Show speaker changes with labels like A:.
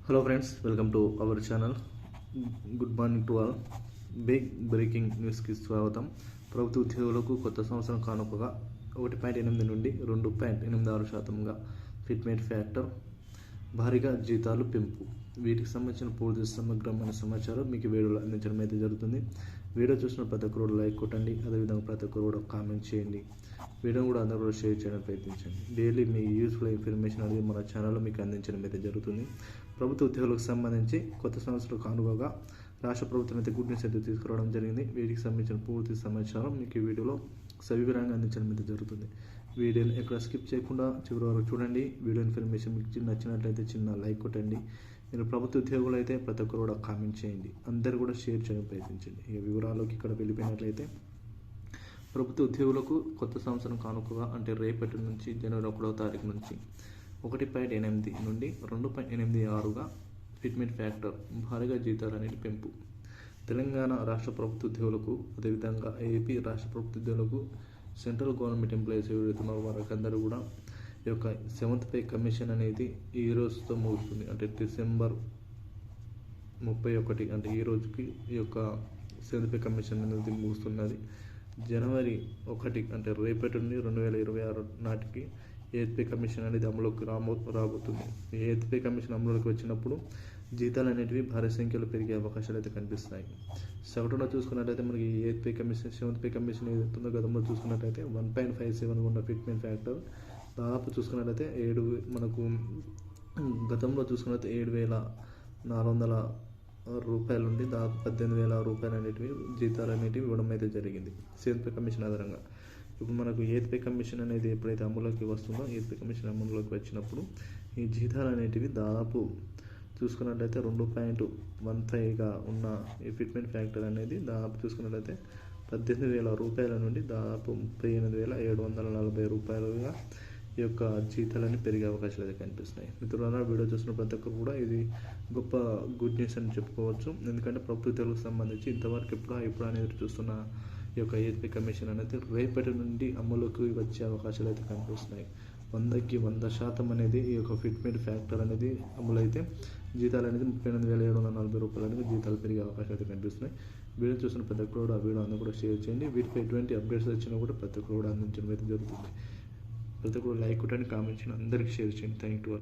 A: Hello friends welcome to our channel good morning to all big breaking న్యూస్కి స్వాగతం. ప్రభుత్వ ఉద్యోగులకు కొత్త సంవత్సరం కానుకగా ఒకటి పాయింట్ ఎనిమిది నుండి రెండు పాయింట్ ఎనిమిది ఆరు శాతంగా ఫిట్మెంట్ ఫ్యాక్టర్ భారీగా జీతాలు పెంపు. వీటికి సంబంధించిన పూర్తి సమగ్రమైన సమాచారం మీకు వీడియోలో అందించడం అయితే జరుగుతుంది. వీడియో చూసిన ప్రతి ఒక్కరు కూడా లైక్ కొట్టండి. అదేవిధంగా ప్రతి ఒక్కరు కూడా కామెంట్ చేయండి. వీడియో కూడా అందరూ కూడా షేర్ చేయడానికి ప్రయత్నించండి. డైలీ మీ యూస్ఫుల్ ఇన్ఫర్మేషన్ అనేది మన ఛానల్లో మీకు అందించడం అయితే జరుగుతుంది. ప్రభుత్వ ఉద్యోగులకు సంబంధించి కొత్త సంవత్సరం కానుగోగా రాష్ట్ర ప్రభుత్వం అయితే గుడ్ న్యూస్ అయితే తీసుకురావడం జరిగింది. వీటికి సంబంధించిన పూర్తి సమాచారం మీకు ఈ వీడియోలో సవివరంగా అందించడం అయితే జరుగుతుంది. వీడియోని ఎక్కడ స్కిప్ చేయకుండా చివరి వరకు చూడండి. వీడియో ఇన్ఫర్మేషన్ మీకు చిన్న నచ్చినట్లయితే చిన్న లైక్ కొట్టండి. మీరు ప్రభుత్వ ఉద్యోగులు అయితే ప్రతి ఒక్కరు కూడా కామెంట్ చేయండి. అందరు కూడా షేర్ చేయడం ప్రయత్నించండి. ఈ వివరాల్లోకి ఇక్కడ వెళ్ళిపోయినట్లయితే ప్రభుత్వ ఉద్యోగులకు కొత్త సంవత్సరం కానుకగా అంటే రేపటి నుంచి జనవరి ఒకటవ తారీఖు నుంచి ఒకటి పాయింట్ ఎనిమిది నుండి రెండు పాయింట్ ఎనిమిది ఆరుగా ఫిట్మెంట్ ఫ్యాక్టర్ భారీగా జీతాలు అనేది పెంపు. తెలంగాణ రాష్ట్ర ప్రభుత్వ ఉద్యోగులకు అదేవిధంగా ఏపీ రాష్ట్ర ప్రభుత్వ ఉద్యోగులకు సెంట్రల్ గవర్నమెంట్ ఎంప్లాయీస్ ఎవరైతే వారికందరూ కూడా ఈ యొక్క సెవెంత్ పే కమిషన్ అనేది ఈ రోజుతో ముగుస్తుంది. అంటే డిసెంబర్ ముప్పై ఒకటి అంటే ఈ రోజుకి ఈ యొక్క సెవెంత్ పే కమిషన్ అనేది ముగుస్తున్నది. జనవరి ఒకటి అంటే రేపటి నుండి రెండు వేల ఇరవై ఆరు నాటికి ఎయిత్ పే కమిషన్ అనేది అమలుకి రాబో రాబోతుంది. ఎయిత్ పే కమిషన్ అమలులోకి వచ్చినప్పుడు జీతాలు అనేటివి భారీ సంఖ్యలో పెరిగే అవకాశాలు అయితే కనిపిస్తున్నాయి సగటున చూసుకున్నట్లయితే మనకి eighth pay commission seventh pay commission ఏదైతుందో గతంలో చూసుకున్నట్లయితే వన్ పాయింట్ ఫైవ్ సెవెన్ ఉన్న ఫిట్మెంట్ ఫ్యాక్టర్. దాదాపు చూసుకున్నట్లయితే ఏడు మనకు గతంలో చూసుకున్నట్లయితే ఏడు వేల నాలుగు వందల రూపాయల నుండి దాదాపు పద్దెనిమిది వేల రూపాయలు అనేటివి జీతాలు అనేటివి ఇవ్వడం అయితే జరిగింది. సెవెంత్ పే కమిషన్ ఆధారంగా. ఇప్పుడు మనకు ఎయిత్ పే కమిషన్ అనేది ఎప్పుడైతే అమలులోకి వస్తుందో ఎయిత్ పే కమిషన్ అమలులోకి వచ్చినప్పుడు ఈ జీతాలు అనేటివి దాదాపు చూసుకున్నట్లయితే రెండు పాయింట్ వన్ ఫైవ్గా ఉన్న ఈ ఫిట్మెంట్ ఫ్యాక్టర్ అనేది దాదాపు చూసుకున్నట్లయితే పద్దెనిమిది వేల రూపాయల నుండి దాదాపు ముప్పై ఎనిమిది వేల ఏడు వందల నలభై రూపాయలుగా ఈ యొక్క జీతాలని పెరిగే అవకాశాలు అయితే కనిపిస్తున్నాయి. మిత్రులారా వీడియో చూసిన ప్రతి ఒక్కరు కూడా ఇది గొప్ప గుడ్ న్యూస్ అని చెప్పుకోవచ్చు. ఎందుకంటే ప్రభుత్వ తెలుగుకు సంబంధించి ఇంతవరకు ఎప్పుడు ఎప్పుడు అనేది చూస్తున్న ఈ యొక్క ఏపీ కమిషన్ అనేది రేపటి నుండి అమలుకి వచ్చే అవకాశాలు అయితే కనిపిస్తున్నాయి. వందకి వంద శాతం అనేది ఈ యొక్క ఫిట్మెంట్ ఫ్యాక్టర్ అనేది అమలైతే జీతాలు అనేది ముప్పై ఎనిమిది వేల ఏడు వందల నలభై రూపాయలు అనేది జీతాలు పెరిగే అవకాశాలు అయితే కనిపిస్తున్నాయి. వీడియో చూసిన ప్రతి ఒక్కరు కూడా ఆ వీడియో అందరూ కూడా షేర్ చేయండి. వీటిపై ఎటువంటి అప్డేట్స్ వచ్చినా కూడా ప్రతి ఒక్కరు కూడా అందించడం అయితే జరుగుతుంది. ప్రతి ఒక్కరు లైక్ కొట్టండి కామెంట్ చేయండి అందరికీ షేర్ చేయండి. Thank you